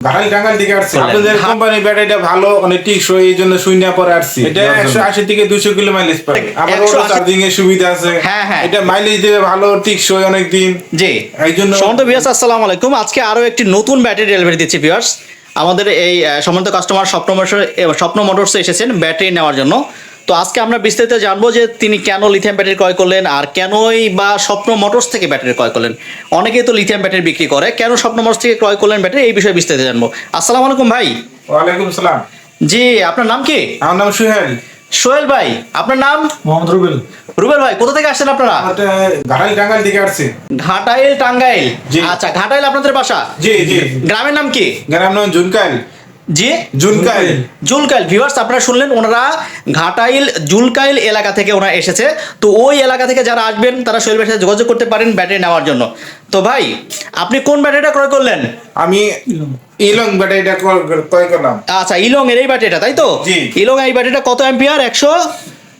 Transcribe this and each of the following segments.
ঘাটাল থেকে আসছে। আপনাদের কোম্পানির ব্যাটারিটা ভালো অনেক টিকসই এই জন্য শূন্য পরে আসছি। এটা একশো আশি থেকে দুশো কিলো মাইলেজ পাবে আবার 180 চার্জিং এর সুবিধা আছে। হ্যাঁ, হ্যাঁ। এটা মাইলেজ দেবে ভালো টিকসই অনেক দিন। জি। এই জন্য আসসালামু আলাইকুম। আজকে আরও একটি নতুন ব্যাটারি ডেলিভারি দিচ্ছি ভিউয়ার্স আমাদের এই আহ, সম্মানিত কাস্টমার স্বপ্ন স্বপ্ন মোটরস এসেছেন ব্যাটারি নেওয়ার জন্য। তো আজকে আমরা বিস্তারিত জানব যে তিনি কেন লিথিয়াম ব্যাটারি ক্রয় করলেন আর কেনই বা স্বপ্ন মোটরস থেকে ব্যাটারি ক্রয় করলেন। অনেকেই তো লিথিয়াম ব্যাটারি বিক্রি করে। কেন স্বপ্ন মোটরস থেকে ক্রয় করলেন ব্যাটারি এই বিষয়ে বিস্তারিত জানব। আসসালামু আলাইকুম ভাই। ওয়ালাইকুম সালাম। জি আপনার নাম কি? আমার নাম সুহেল। সোহেল ভাই আপনার নাম? মোহাম্মদ রুবেল। রুবেল ভাই কোথা থেকে আসছেন আপনারা? এটা ঘাটাল টাঙ্গাল থেকে আসছে। ঘাটাইল টাঙ্গাইল। আচ্ছা ঘাটাইল আপনাদের বাসা? জি জি। গ্রামের নাম কি? গ্রাম নাম জুনকাইল জি? জুলকাইল। জুলকাইল। ভিউয়ার্স আপনারা শুনলেন ওনারা ঘাটাইল জুলকাইল এলাকা থেকে ওনারা এসেছে। তো ওই এলাকা থেকে যারা আসবেন তারা শৈল সাথে যোগাযোগ করতে পারেন ব্যাটারি নেওয়ার জন্য। তো ভাই আপনি কোন ব্যাটারিটা ক্রয় করলেন? আমি ইলং। ব্যাটারিটা ক্রয় ক্রয় করলাম। আচ্ছা ইলং এর এই ব্যাটারিটা তাই তো। ইলং এই ব্যাটারিটা কত অ্যাম্পিয়ার? একশো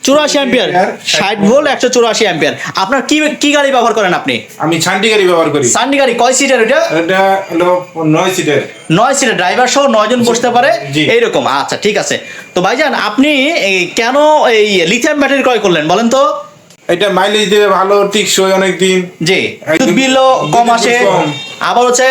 চুরাশি অ্যাম্পিয়ার। ষাট ভোল্ট একশো চুরাশি অ্যাম্পিয়ার। আপনার কি কি গাড়ি ব্যবহার করেন আপনি? আমি গাড়ি ব্যবহার করি। সান্ডি গাড়ি কয় সিটার ওইটা এটা হলো নয় সিটের নয় সিটের ড্রাইভার সহ নয় জন বসতে পারে? এইরকম আচ্ছা ঠিক আছে। তো ভাইজান আপনি কেন এই লিথিয়াম ব্যাটারি ক্রয় করলেন বলেন তো? এটা মাইলেজ দেবে ভালো টিকসই অনেক দিন জি বিলও কম আসে। আবার হচ্ছে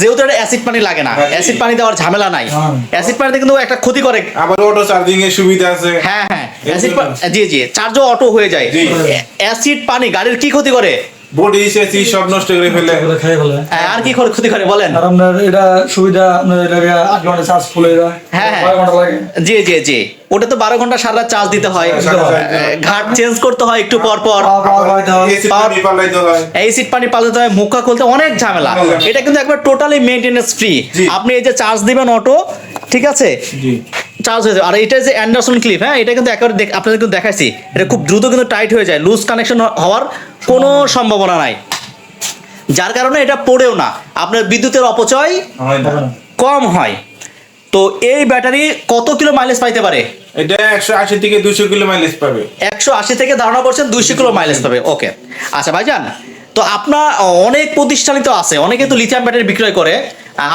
যেহেতু এটা অ্যাসিড পানি লাগে না। অ্যাসিড পানি দেওয়ার ঝামেলা নাই। অ্যাসিড পানিতে কিন্তু একটা ক্ষতি করে। আবার অটো চার্জিং এর সুবিধা আছে। হ্যাঁ হ্যাঁ। অ্যাসিড জি জি চার্জও অটো হয়ে যায়। অ্যাসিড পানি গাড়ির কি ক্ষতি করে? বডি এসি সব নষ্ট করে ফেলে। করে খেয়ে ফেলে। আহ, আর কি ক্ষতি- ক্ষতি করে বলেন। আর আপনার এটা সুবিধা আপনার এটাকে আট ঘণ্টা চার্জ ফুলে যায়। হ্যাঁ, হ্যাঁ। ঘণ্টা লাগে। জি জি জি। ওটা তো বারো ঘণ্টা সারা চার্জ দিতে হয়। হ্যাঁ, হয়। ঘাট চেঞ্জ করতে হয় একটু পর পর। পানি অ্যাসিড পানি পাল্টাতে হয় মুখা খুলতে অনেক ঝামেলা। এটা কিন্তু একবার টোটালি মেইনটেনেন্স ফ্রি আপনি এই যে চার্জ দিবেন অটো ঠিক আছে? জি। চার্জ হয়ে যাবে। আর এটা যে অ্যান্ডারসন ক্লিপ হ্যাঁ এটা কিন্তু একেবারে আপনাদের কিন্তু দেখাইছি। এটা খুব দ্রুত কিন্তু টাইট হয়ে যায়। লুজ কানেকশন হওয়ার কোনো সম্ভাবনা নাই। যার কারণে এটা পড়েও না। আপনার বিদ্যুতের অপচয়। কম হয়। তো এই ব্যাটারি কত কিলো মাইলেজ পাইতে পারে? এটা একশো আশি থেকে দুশো কিলো মাইলেজ পাবে। একশো আশি থেকে ধারণা করছেন দুইশো কিলো মাইলেজ পাবে। ওকে। আচ্ছা ভাইজান তো আপনার অনেক প্রতিষ্ঠানই তো আছে অনেকে তো লিথিয়াম ব্যাটারি বিক্রয় করে।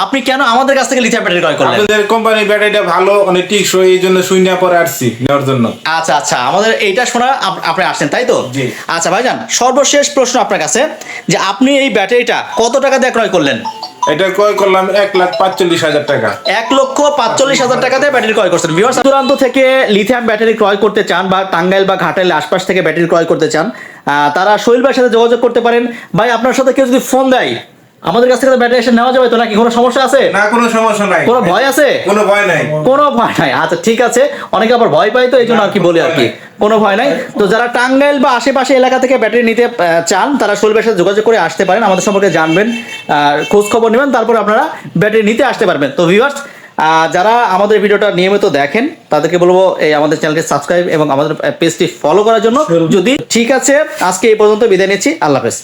আপনি কেন আমাদের কাছ থেকে লিথিয়াম ব্যাটারি ক্রয় করলেন? আমাদের কোম্পানির ব্যাটারিটা ভালো অনেক টিকসই এই জন্য শূন্য পরে আসছি নেওয়ার জন্য। আচ্ছা আচ্ছা আমাদের এইটা শোনা আপ- আপনি আসছেন তাই তো? জি। আচ্ছা ভাইজান সর্বশেষ প্রশ্ন আপনার কাছে যে আপনি এই ব্যাটারিটা কত টাকা দিয়ে ক্রয় করলেন? এটা ক্রয় করলাম এক লাখ পাঁচচল্লিশ হাজার টাকা। এক লক্ষ পাঁচচল্লিশ হাজার টাকাতে ব্যাটারি ক্রয় করছেন। ভিউয়ার্স দূরান্ত থেকে লিথিয়াম ব্যাটারি ক্রয় করতে চান বা টাঙ্গাইল বা ঘাটাইল আশপাশ থেকে ব্যাটারি ক্রয় করতে চান তারা শৈল ভাইয়ের সাথে যোগাযোগ করতে পারেন। ভাই, আপনার সাথে কেউ যদি ফোন দেয় আমাদের কাছ থেকে ব্যাটারি এসে নেওয়া যাবে তো নাকি? কোনো সমস্যা আছে? না কোনো সমস্যা নাই। কোনো ভয় আছে? কোনো ভয় নাই। কোনো ভয় নাই। আচ্ছা ঠিক আছে। অনেকে আবার ভয় পায় তো এই জন্য আর কি বলি আর কি। কোনো ভয় নাই। তো যারা টাঙ্গাইল বা আশেপাশে এলাকা থেকে ব্যাটারি নিতে চান তারা শৈলবের সাথে যোগাযোগ করে আসতে পারেন। আমাদের সম্পর্কে জানবেন খোঁজ খবর নেবেন তারপর আপনারা ব্যাটারি নিতে আসতে পারবেন। তো ভিউয়ার্স যারা আমাদের ভিডিওটা নিয়মিত দেখেন তাদেরকে বলব এই আমাদের চ্যানেলকে সাবস্ক্রাইব এবং আমাদের পেজটি ফলো করার জন্য। যদি ঠিক আছে আজকে এই পর্যন্ত বিদায় নিচ্ছি। আল্লাহ হাফেজ।